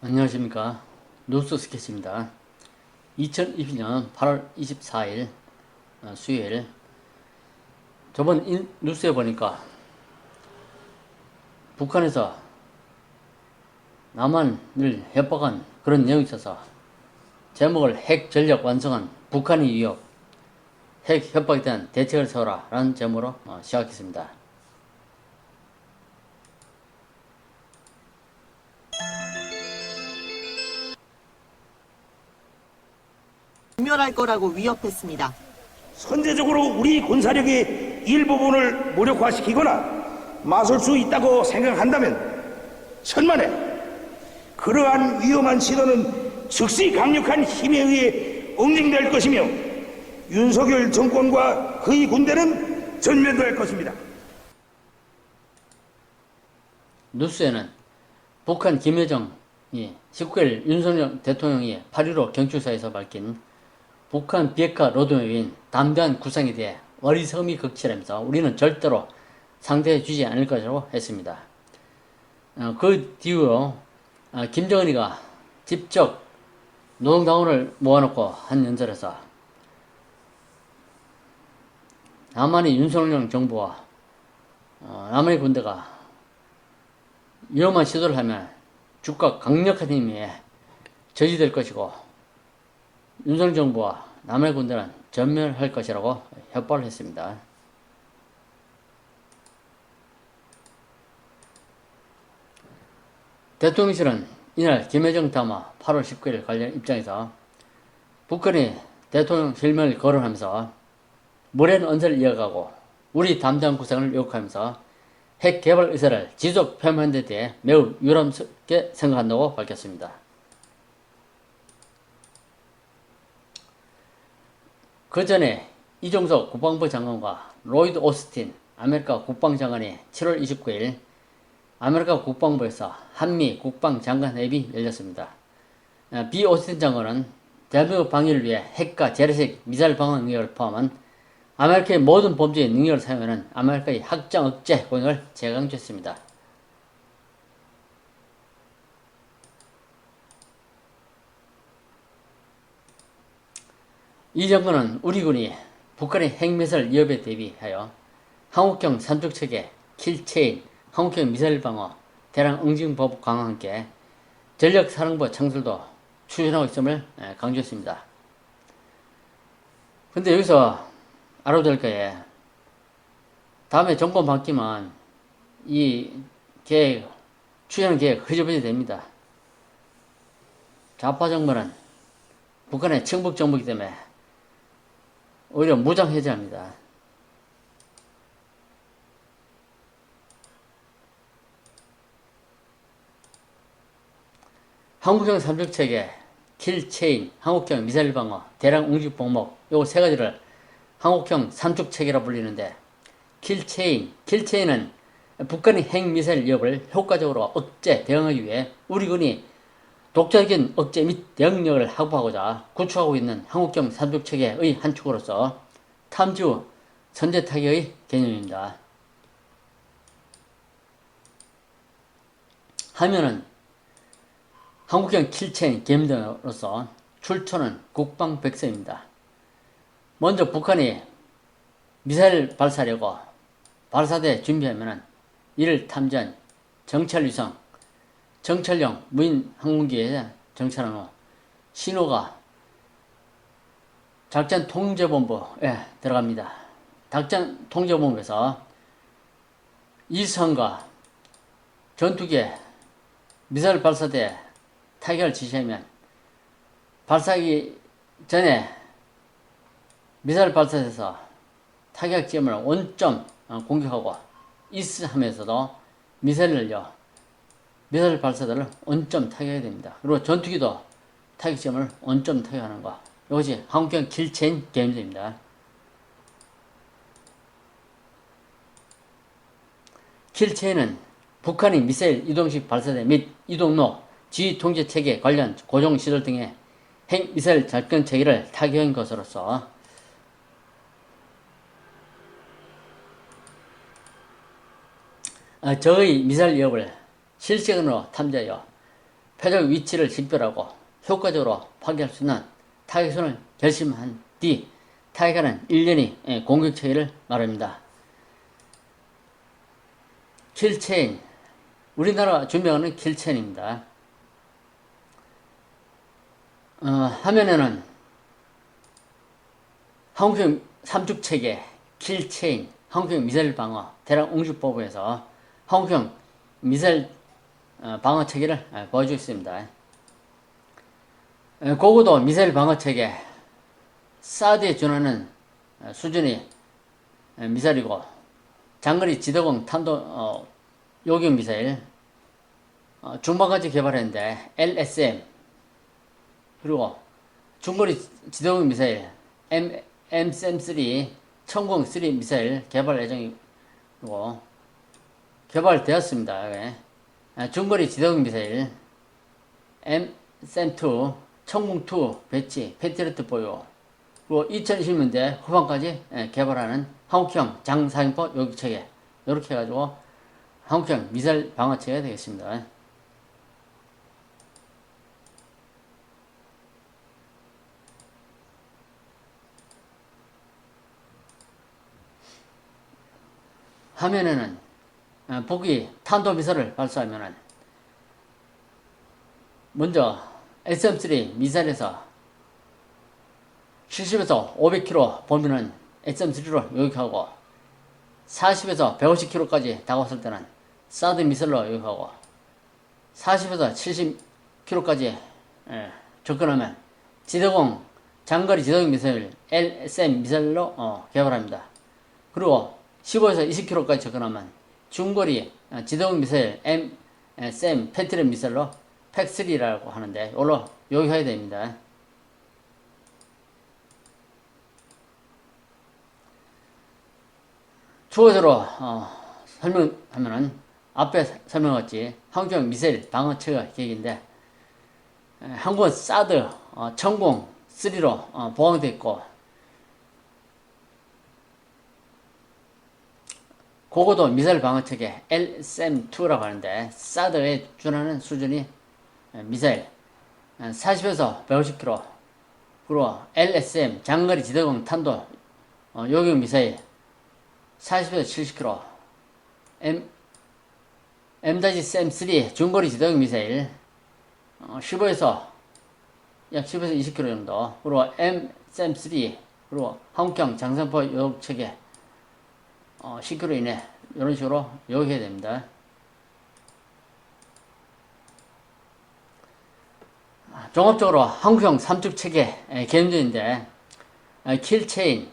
안녕하십니까. 뉴스 스케치입니다. 2022년 8월 24일 어, 수요일. 저번 인, 뉴스에 보니까 북한에서 남한을 협박한 그런 내용이 있어서 제목을 핵 전력 완성한 북한의 위협 핵 협박에 대한 대책을 세워라 라는 제목으로 어, 시작했습니다 소멸할 거라고 위협했습니다. 선제적으로 우리 군사력의 일부분을 무력화시키거나 맞설 수 있다고 생각한다면 천만에 그러한 위험한 시도는 즉시 강력한 힘에 의해 응징될 것이며 윤석열 정권과 그의 군대는 전면될 것입니다. 뉴스에는 북한 김여정이 19일 윤석열 대통령이 8.15 경축사에서 밝힌 북한 비핵화 로드맵인 담대한 구상에 대해 어리석음이 극치라면서 우리는 절대로 상대해 주지 않을 것이라고 했습니다. 어, 그 뒤로 어, 김정은이가 직접 노동당원을 모아놓고 한 연설에서 남한의 윤석열 정부와 어, 남한의 군대가 위험한 시도를 하면 주가 강력한 힘에 저지될 것이고 윤석열 정부와 남의 군대는 전멸할 것이라고 협박을 했습니다. 대통령실은 이날 김여정 담화 8월 19일 관련 입장에서 북한이 대통령 실명을 거론하면서 무례한 언사를 이어가고 우리 담대한 구상을 요구하면서 핵 개발 의사를 지속 표명한 데 대해 매우 유감스럽게 생각한다고 밝혔습니다. 그 전에 이종석 국방부 장관과 로이드 오스틴 아메리카 국방장관이 7월 29일 아메리카 국방부에서 한미 국방장관 회의이 열렸습니다. 어, 비 오스틴 장관은 대한민국 방위를 위해 핵과 재래식 미사일 방어 능력을 포함한 아메리카의 모든 범죄의 능력을 사용하는 아메리카의 확장 억제 공약을 재강조했습니다. 이 정부는 우리 군이 북한의 핵미사일 위협에 대비하여 한국형 삼척체계, 킬체인, 한국형 미사일 방어, 대량 응징 법 강화와 함께 전력사령부 창설도 추진하고 있음을 예, 강조했습니다. 근데 여기서 알아도 될 거에 다음에 정권 바뀌면 이 계획, 추진하는 계획 흐지부지 됩니다. 좌파 정부는 북한의 청북 정부이기 때문에 오히려 무장 해제합니다. 한국형 삼적체계, 킬체인, 한국형 미사일 방어, 대량 응집 복목 요세 가지를 한국형 삼축체계라 불리는데 킬체인, 킬체인은 북한의 핵미사일 위협을 효과적으로 억제, 대응하기 위해 우리 군이 독자적인 억제 및 대응력을 확보하고자 구축하고 있는 한국형 삼축체계의 한 축으로서 탐주 선제 타격의 개념입니다. 하면은 한국형 킬체인 개념으로서 출처는 국방백서입니다. 먼저 북한이 미사일 발사하려고 발사대 준비하면은 이를 탐지한 정찰위성, 정찰용 무인 항공기에 정찰한 후 신호가 작전 통제본부에 들어갑니다. 작전 통제본부에서 이성과 전투기에 미사일 발사대 타격을 지시하면 발사하기 전에 미사일 발사에서 타격점을 원점 어, 공격하고 이스하면서도 미사일을요 미사일 발사대를 원점 타격해야 됩니다. 그리고 전투기도 타격점을 원점 타격하는 거 이것이 한국형 킬체인 개념입니다. 킬체인은 북한이 미사일 이동식 발사대 및 이동로 지휘 통제 체계 관련 고정 시설 등의 핵 미사일 접근 체계를 타격한 것으로서 어, 저의 미사일 위협을 실시간으로 탐지하여 표적 위치를 식별하고 효과적으로 파괴할 수 있는 타격선을 결심한 뒤 타격하는 일련의 예, 공격 체계를 말합니다. 킬체인 우리나라 준비하는 킬체인입니다. 어, 화면에는 한국형 삼축 체계, 킬체인, 한국형 미사일 방어, 대량 웅주보고에서 한국형 미사일 어, 방어 체계를 어, 보여주고 있습니다. 어, 고고도 미사일 방어 체계, 사드에 준하는 어, 수준의 어, 미사일이고 장거리 지도공 탄도 어, 요격 미사일 어, 중반까지 개발했는데 LSM 그리고 중거리 지도공 미사일 M, MSM3 천공3 미사일 개발 예정이고 개발되었습니다. 예. 아, 중거리 지도공 미사일 MSM2 천공2 배치 패트리트 보유 그리고 2020년대 후반까지 예, 개발하는 한국형 장사형포 요격체계 이렇게 해가지고 한국형 미사일 방어체계가 되겠습니다. 화면에는 어, 북이 탄도미사를 발사하면은 먼저 SM3 미사일에서 70에서 500km 범위는 SM3로 요격하고 40에서 150km까지 다가왔을 때는 사드 미사일로 요격하고 40에서 70km까지 예, 접근하면 지도공 장거리 지도공 미사일 LSM 미사일로 어, 개발합니다. 그리고 15에서 20km까지 접근하면 중거리 어, 지도공 미사일 M, SM 패트리 미사일로 팩3라고 하는데 이걸로 요격해야 됩니다. 추가적으로 어, 설명하면은 앞에 설명했지 한국형 미사일 방어 체계 계획인데 에, 한국은 사드 어, 천공 3로 어, 보강되어 있고 고고도 미사일 방어 체계 LSM2라고 하는데 사드에 준하는 수준이 에, 미사일 40에서 150km 그리고 LSM 장거리 지대공 탄도 어, 요격 미사일 40에서 70km M M-SM3 중거리 지도용 미사일 어, 15에서 약 10에서 20km 정도 그리고 M-SM3 그리고 한국형 장성포 요격 체계 어, 10km 이내 이런 식으로 요격해야 됩니다. 아, 종합적으로 한국형 삼축 체계 개념적인데 킬체인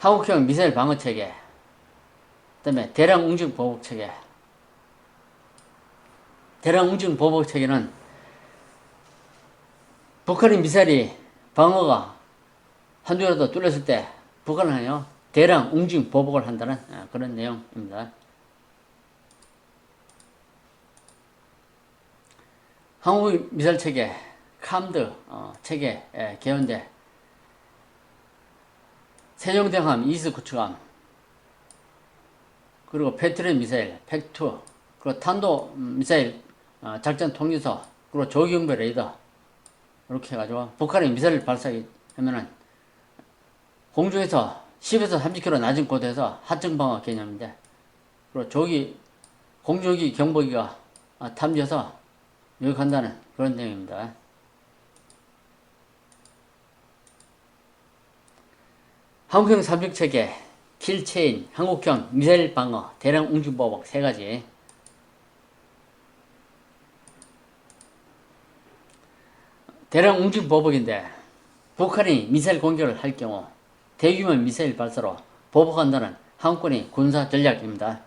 한국형 미사일 방어 체계, 그 다음에 대량 웅진 보복 체계. 대량 웅진 보복 체계는 북한의 미사일이 방어가 한쪽이라도 뚫렸을 때 북한은요 대량 웅진 보복을 한다는 아, 그런 내용입니다. 한국 미사일 체계 캄드 어, 체계 예, 개헌제 세종대함 이스 구축함 그리고 패트리 미사일 팩2 그리고 탄도 미사일 어, 작전 통일서 그리고 조기경보 레이더 이렇게 해가지고 북한이 미사일 발사하면은 공중에서 10에서 30km 낮은 곳에서 하층 방어 개념인데 그리고 조기 공조기 경보기가 어, 탐지해서 요격한다는 그런 내용입니다. 한국형 삼중 체계, 킬체인, 한국형 미사일 방어, 대량 웅진 보복 세 가지. 대량 웅진 보복인데 북한이 미사일 공격을 할 경우 대규모 미사일 발사로 보복한다는 한국군의 군사 전략입니다.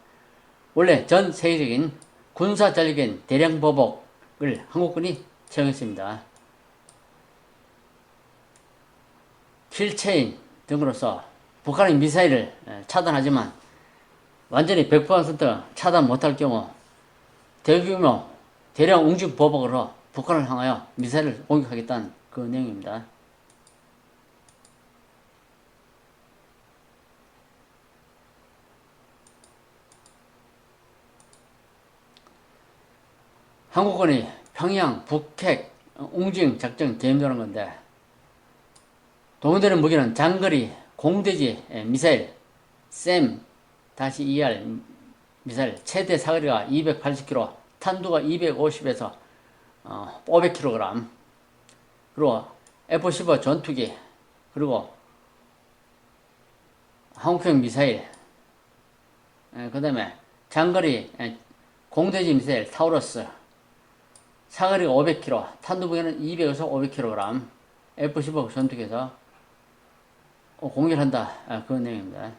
원래 전 세계적인 군사 전략인 대량 보복을 한국군이 채용했습니다. 킬체인 등으로서 북한의 미사일을 차단하지만 완전히 100% 차단 못할 경우 대규모 대량 웅진 보복으로 북한을 향하여 미사일을 공격하겠다는 그 내용입니다. 한국군이 평양 북핵 웅징 작전 계획하는 건데 동원되는 무기는 장거리 공대지 예, 미사일 샘 다시 ER 미사일 최대 사거리가 280km, 탄두가 250에서 어, 500kg, 그리고 F-15 전투기, 그리고 한국형 미사일, 그 다음에 장거리 에, 공대지 미사일 타우러스, 사거리가 500km, 탄두부기는 200에서 500kg, F-15 전투기에서 어, 공격을 한다. 아, 그런 내용입니다.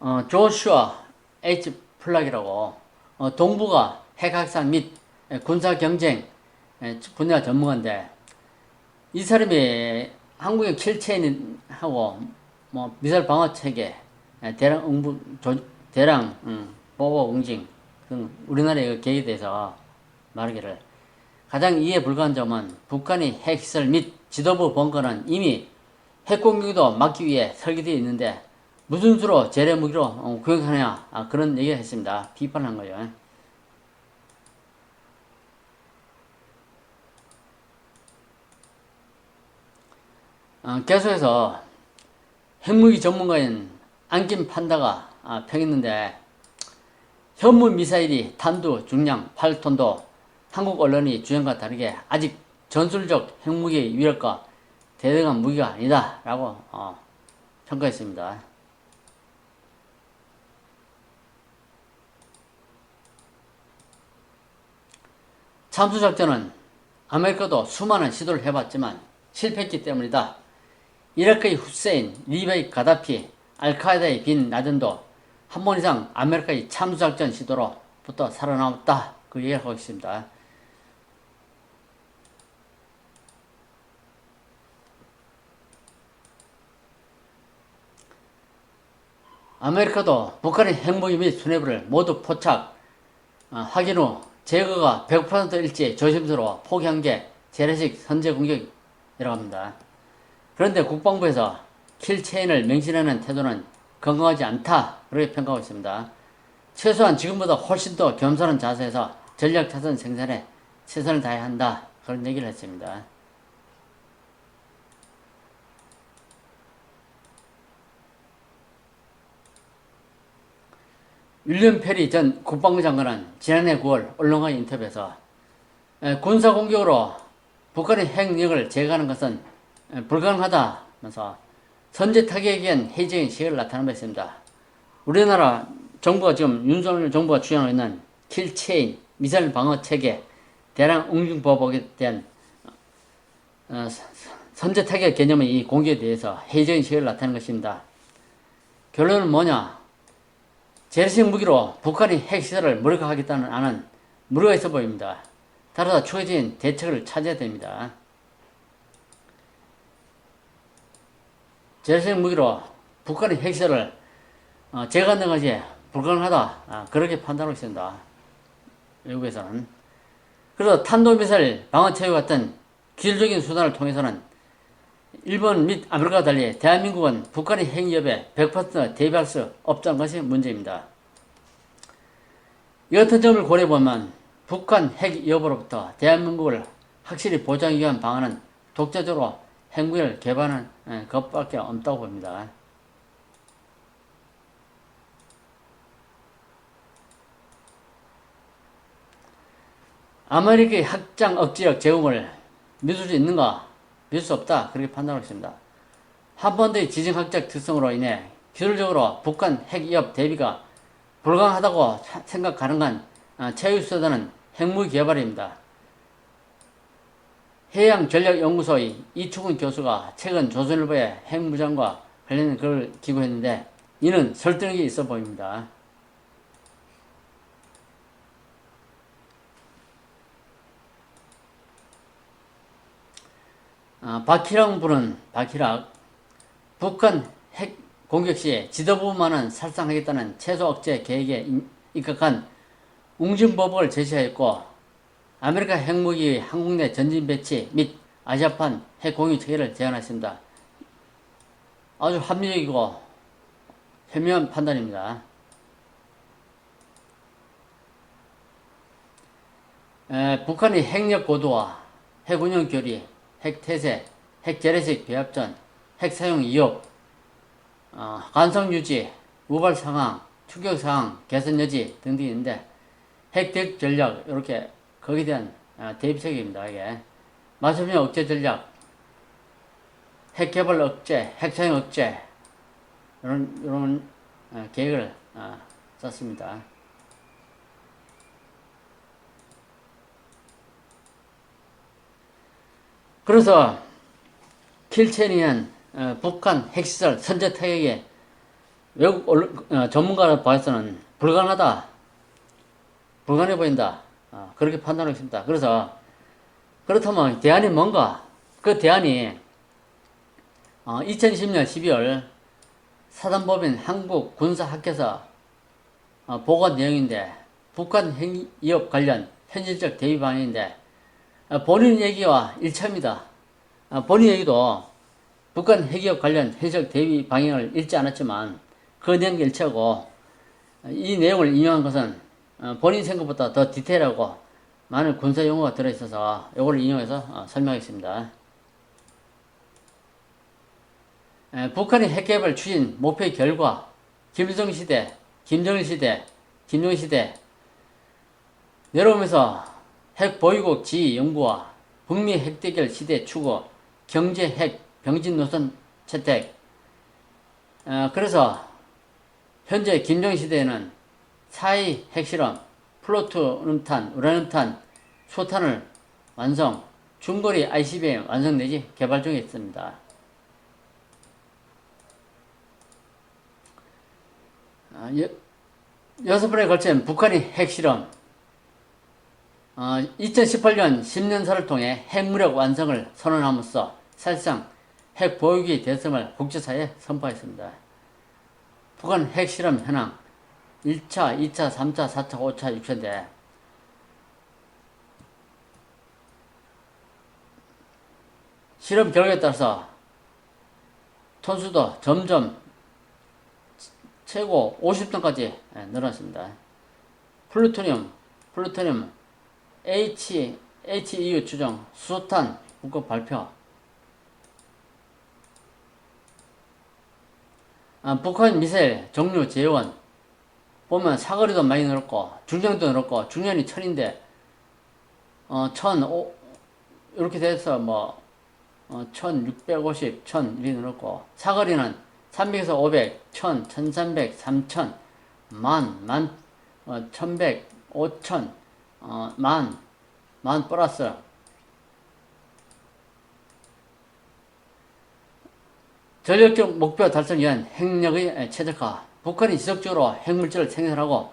어, 조슈아 H 플락이라고 어, 동부가 핵확산 및 에, 군사 경쟁 에, 분야 전문가인데 이 사람이 한국의 킬체인하고 뭐 미사일 방어 체계 에, 대량 응부 조, 대량 음, 보호 응징 등 우리나라의 그 계획에 대해서 말하기를 가장 이해 불가한 점은 북한이 핵시설 및 지도부 본거는 이미 핵공격도 막기 위해 설계되어 있는데 무슨 수로 재래 무기로 어, 공격하냐 아, 그런 얘기를 했습니다. 비판한 거죠. 어, 계속해서 핵무기 전문가인 안김 판다가 아, 평했는데 현무 미사일이 탄두 중량 8톤도 한국 언론이 주장과 다르게 아직 전술적 핵무기의 위력과 대등한 무기가 아니다 라고 어, 평가했습니다. 참수작전은 아메리카도 수많은 시도를 해봤지만 실패했기 때문이다. 이라크의 후세인, 리비아의 가다피, 알카에다의 빈 라덴도 한 번 이상 아메리카의 참수작전 시도로부터 살아남았다. 그 얘기를 하고 있습니다. 아메리카도 북한의 핵무기 및 수뇌부를 모두 포착, 어, 확인 후 제거가 100%일지 조심스러워 포기한 게 재래식 선제 공격이라고 합니다. 그런데 국방부에서 킬체인을 맹신하는 태도는 건강하지 않다 그렇게 평가하고 있습니다. 최소한 지금보다 훨씬 더 겸손한 자세에서 전략 타선 생산에 최선을 다해야 한다 그런 얘기를 했습니다. 윌리엄 페리 전 국방부 장관은 지난해 9월 언론과 인터뷰에서 에, 군사 공격으로 북한의 핵력을 제거하는 것은 에, 불가능하다면서 선제 의한 해적인 시각을 나타낸 바 있습니다. 우리나라 정부가 지금 윤석열 정부가 추진하고 있는 킬체인 미사일 방어 체계 대량 응징 보복에 대한 어, 선제 타격 개념의 이 공격에 대해서 해적인 시각을 나타낸 것입니다. 결론은 뭐냐? 재래식 무기로 북한이 핵시설을 무력화하겠다는 안은 무리가 있어 보입니다. 따라서 추가적인 대책을 찾아야 됩니다. 재래식 무기로 북한의 핵시설을 어, 것이 불가능하다. 아, 그렇게 판단하고 있습니다. 외국에서는. 그래서 탄도미사일 방어체계 같은 기술적인 수단을 통해서는 일본 및 아메리카와 달리 대한민국은 북한의 핵 위협에 100% 대비할 수 없다는 것이 문제입니다. 이 같은 점을 고려해보면 북한 핵 위협으로부터 대한민국을 확실히 보장하기 위한 방안은 독자적으로 핵무기를 개발하는 예, 것밖에 없다고 봅니다. 아메리카의 확장 억지력 제공을 믿을 수 있는가? 믿을 수 없다. 그렇게 판단하고 있습니다. 한반도의 지정학적 특성으로 인해 기술적으로 북한 핵 위협 대비가 불가능하다고 생각 가능한 어, 최우수단은 핵무기 개발입니다. 해양전략연구소의 이충훈 교수가 최근 조선일보의 핵무장과 관련된 글을 기고했는데 이는 설득력이 있어 보입니다. 아, 박희랑 부는 박희락 북한 핵 공격 시에 지도부만은 살상하겠다는 최소 억제 계획에 입각한 웅진보복을 제시하였고 아메리카 핵무기 한국 내 전진 배치 및 아시아판 핵 공유 체계를 제안했습니다. 아주 합리적이고 현명한 판단입니다. 에, 북한의 핵력 고도화, 핵운영 교리, 핵태세, 핵재래식 배합전, 핵사용 위협, 어, 간성 유지, 우발 상황, 추격 상황, 개선 여지 등등이 있는데 핵 대응 전략 이렇게 거기에 대한 어, 대비책입니다. 이게 마소민 억제 전략, 핵 개발 억제, 핵 사용 억제 이런 이런 어, 계획을 어, 썼습니다. 그래서 킬체니안 어, 북한 핵시설 선제 타격에 외국 어, 전문가를 봐서는 불가능하다, 불가능해 보인다 어, 그렇게 판단하겠습니다. 그래서 그렇다면 대안이 뭔가? 그 대안이 어, 2020년 12월 사단법인 한국군사학회에서 어, 보고 내용인데 북한 핵위협 관련 현실적 대비 방안인데 어, 본인 얘기와 일치합니다. 어, 본인 얘기도 북한 핵위협 관련 현실적 대비 방향을 읽지 않았지만 그 내용과 일치하고 어, 이 내용을 인용한 것은 어, 본인 생각보다 더 디테일하고 많은 군사 용어가 들어있어서 이걸 인용해서 어, 설명하겠습니다. 에, 북한의 핵개발 추진 목표의 결과 김일성 시대, 김정일 시대, 김정일 시대 내려오면서 핵 보유국 지위 연구와 북미 핵대결 시대 추구, 경제 핵 병진 노선 채택. 어, 그래서 현재 김정일 시대에는 사이 핵실험, 플루토늄탄, 우라늄탄, 소탄을 완성, 중거리 ICBM 완성 내지 개발 중에 있습니다. 아, 여, 여섯 번에 걸친 북한의 핵실험, 어, 2018년 10년사를 통해 핵무력 완성을 선언함으로써 사실상 핵 보유기 대성을 국제사회에 선포했습니다. 북한 핵실험 현황 1차, 2차, 3차, 4차, 5차, 6차인데 실험 결과에 따라서 톤수도 점점 최고 50톤까지 늘어났습니다. 플루토늄, 플루토늄 H, HEU 추정, 수소탄 국가 발표. 아, 북한 미사일 종류 재원 보면 사거리도 많이 늘었고 중량도 늘었고 중량이 천인데 어, 천, 오, 이렇게 돼서 뭐 어, 1650, 1000 이렇게 늘었고 사거리는 300에서 500, 1000, 1300, 3000, 만, 만, 어, 1100, 5000, 어, 만, 만 플러스. 전력적 목표 달성 위한 핵력의 최적화 북한이 지속적으로 핵물질을 생산하고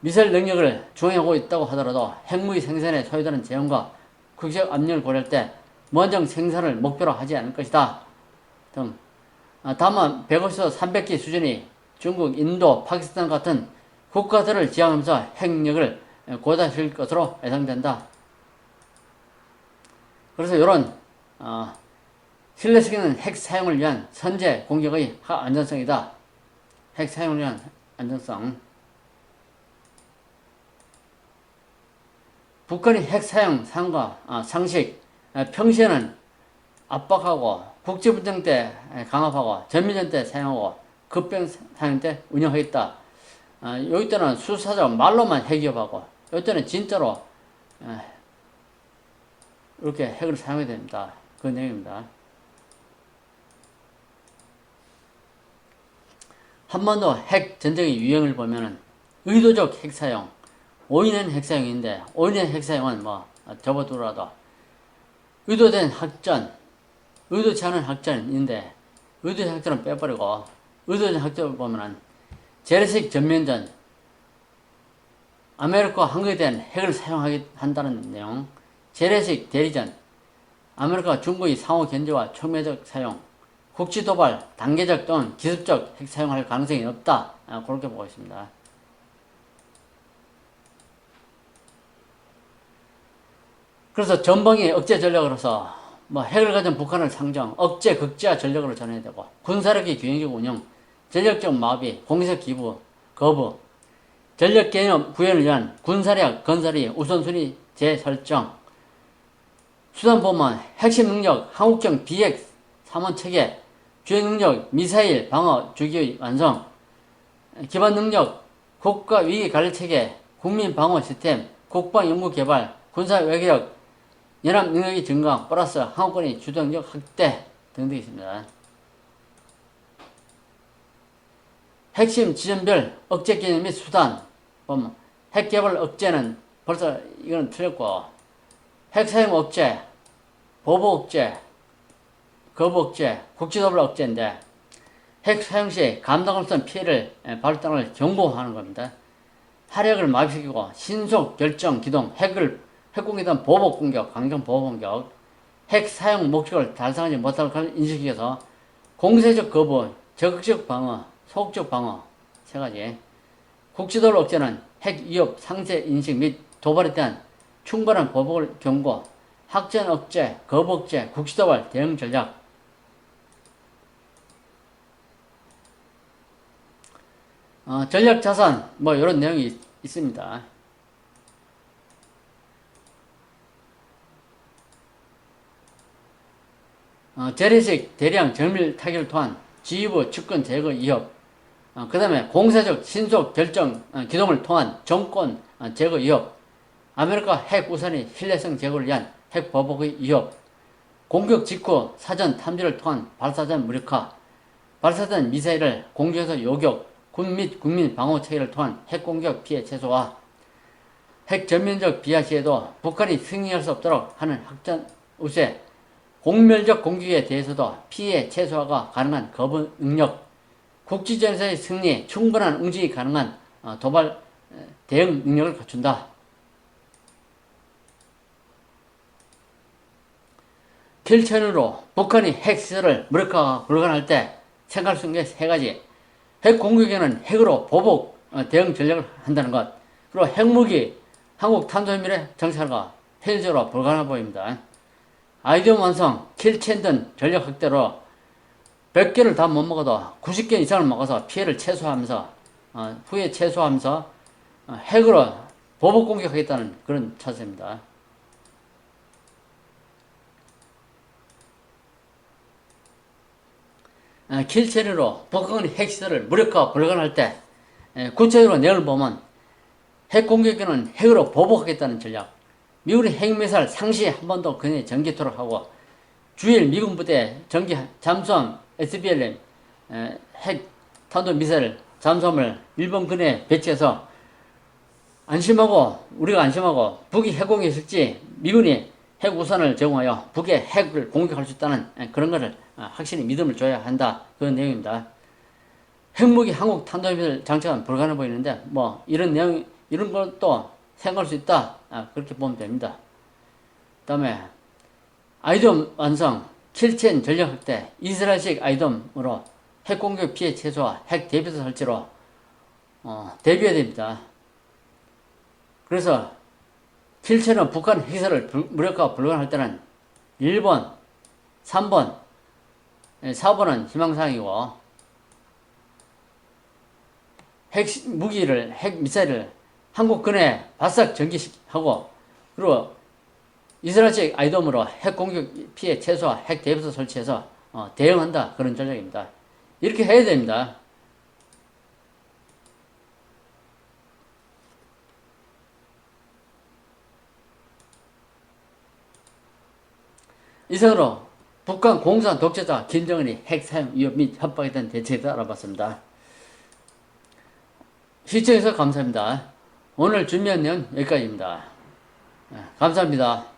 미사일 능력을 중행하고 있다고 하더라도 핵무기 생산에 소요되는 재원과 국제적 압력을 고려할 때 무한정 생산을 목표로 하지 않을 것이다 등 아, 다만 150에서 300기 수준이 중국, 인도, 파키스탄 같은 국가들을 지향하면서 핵력을 고도화시킬 것으로 예상된다. 그래서 이런 어, 신뢰시키는 핵 사용을 위한 선제 공격의 안전성이다. 핵 사용을 위한 안전성. 북한의 핵 사용 상과 아, 상식 아, 평시에는 압박하고 국제분쟁 때 강압하고 전면전 때 사용하고 급병 사용 때 운영하겠다. 아, 여기 때는 수사적 말로만 핵기업하고 여기 때는 진짜로 에, 이렇게 핵을 사용해야 됩니다. 그 내용입니다. 한번도 핵 전쟁의 유형을 보면은 의도적 핵 사용, 오인한 핵 사용인데 오인한 핵 사용은 뭐 접어두더라도 의도된 학전, 의도치 않은 학전인데 의도된 학전은 빼버리고 의도된 학전을 보면은 재래식 전면전 아메리카 한국에 대한 핵을 사용하게 한다는 내용 재래식 대리전 아메리카 중국의 상호 견제와 촉매적 사용 국지 도발 단계적 또는 기습적 핵 사용할 가능성이 없다 아, 그렇게 보고 있습니다. 그래서 전방위 억제 전략으로서 뭐 핵을 가진 북한을 상정, 억제, 극제화 전력으로 전해야 되고 군사력의 균형적 운영, 전력적 마비, 공세적 기부, 거부, 전력 개념 구현을 위한 군사력 건설이 우선순위 재설정, 수단 보면 핵심 능력 한국형 비핵 삼원 체계, 주요 능력 미사일 방어 주기 완성, 기반 능력 국가 위기 관리 체계, 국민 방어 시스템, 국방 연구 개발, 군사 외교력, 연합 능력이 증강, 플러스 한국군의 주동력 확대 등등이 있습니다. 핵심 지점별 억제 개념 및 수단 보면 핵 개발 억제는 벌써 이거는 틀렸고 핵 사용 억제, 보복 억제, 거부 억제, 국지도발 억제인데 핵 사용 시 감당 없는 피해를 에, 발생을 경고하는 겁니다. 화력을 마비시키고 신속 결정 기동, 핵을 핵공격단 보복 공격, 강경 보복 공격, 핵 사용 목적을 달성하지 못할 걸 인식해서 공세적 거부, 적극적 방어, 소극적 방어 세 가지. 국지도를 억제는 핵 위협 상세 인식 및 도발에 대한 충분한 보복을 경고, 확전 억제, 거부 억제, 국지도발 대응 전략. 어, 전략 자산 뭐 이런 내용이 있- 있습니다. 어, 재래식 대량 정밀 타격을 통한 지휘부 측근 제거 위협, 어, 그 다음에 공세적 신속 결정 어, 기동을 통한 정권 어, 제거 위협, 아메리카 핵 우선의 신뢰성 제고를 위한 핵 보복의 위협, 공격 직후 사전 탐지를 통한 발사전 무력화, 발사된 미사일을 공중에서 요격, 군 및 국민 방어 체계를 통한 핵 공격 피해 최소화, 핵 전면적 비하 시에도 북한이 승리할 수 없도록 하는 확전 우세, 공멸적 공격에 대해서도 피해 최소화가 가능한 거부 능력, 국지전에서의 승리, 충분한 응징이 가능한 어, 도발 에, 대응 능력을 갖춘다. 결천으로 북한이 핵시설을 무력화가 불가능할 때 생각할 수 있는 게 세 가지. 핵 공격에는 핵으로 보복 어, 대응 전략을 한다는 것. 그리고 핵무기, 한국 탄도미래 정찰과 현실적으로 불가능해 보입니다. 아이디어 완성, 킬첸 등 전력 확대로 100개를 다 못 먹어도 90개 이상을 먹어서 피해를 최소화하면서 어, 후에 최소화하면서 어, 핵으로 보복 공격하겠다는 그런 차세입니다. 어, 킬체리로 북한의 핵시설을 무력화 불가능할 때 에, 구체적으로 내용을 보면 핵 공격에는 핵으로 보복하겠다는 전략 미국의 핵미사일 상시 한 번도 그네 전개토록 하고 주일 미군 부대 전기 잠수함 SBLM 에, 핵 탄도 미사일 잠수함을 일본 근해에 배치해서 안심하고 우리가 안심하고 북이 핵공격했을지 미군이 핵 우산을 제공하여 북의 핵을 공격할 수 있다는 에, 그런 것을 어, 확실히 믿음을 줘야 한다 그런 내용입니다. 핵무기 한국 탄도미사일 장착은 불가능해 보이는데 뭐 이런 내용 이런 것도 생각할 수 있다 아, 그렇게 보면 됩니다. 그다음에 아이돔 완성, 킬첸 전력 확대, 이스라엘식 아이돔으로 핵 공격 피해 최소화, 핵 대비소 설치로 어, 대비해야 됩니다. 그래서 킬첸은 북한 핵시설을 불- 무력화 불가능할 때는 1번, 3번, 4번은 희망사항이고 핵 시- 무기를 핵 미사일을 한국 근해 바싹 전개하고 그리고 이스라엘식 아이돔으로 핵 공격 피해 최소화, 핵 대비소 설치해서 어, 대응한다 그런 전략입니다. 이렇게 해야 됩니다. 이상으로 북한 공산 독재자 김정은이 핵 사용 위협 및 협박에 대한 대해 알아봤습니다. 시청해주셔서 감사합니다. 오늘 준비한 내용 여기까지입니다. 네, 감사합니다.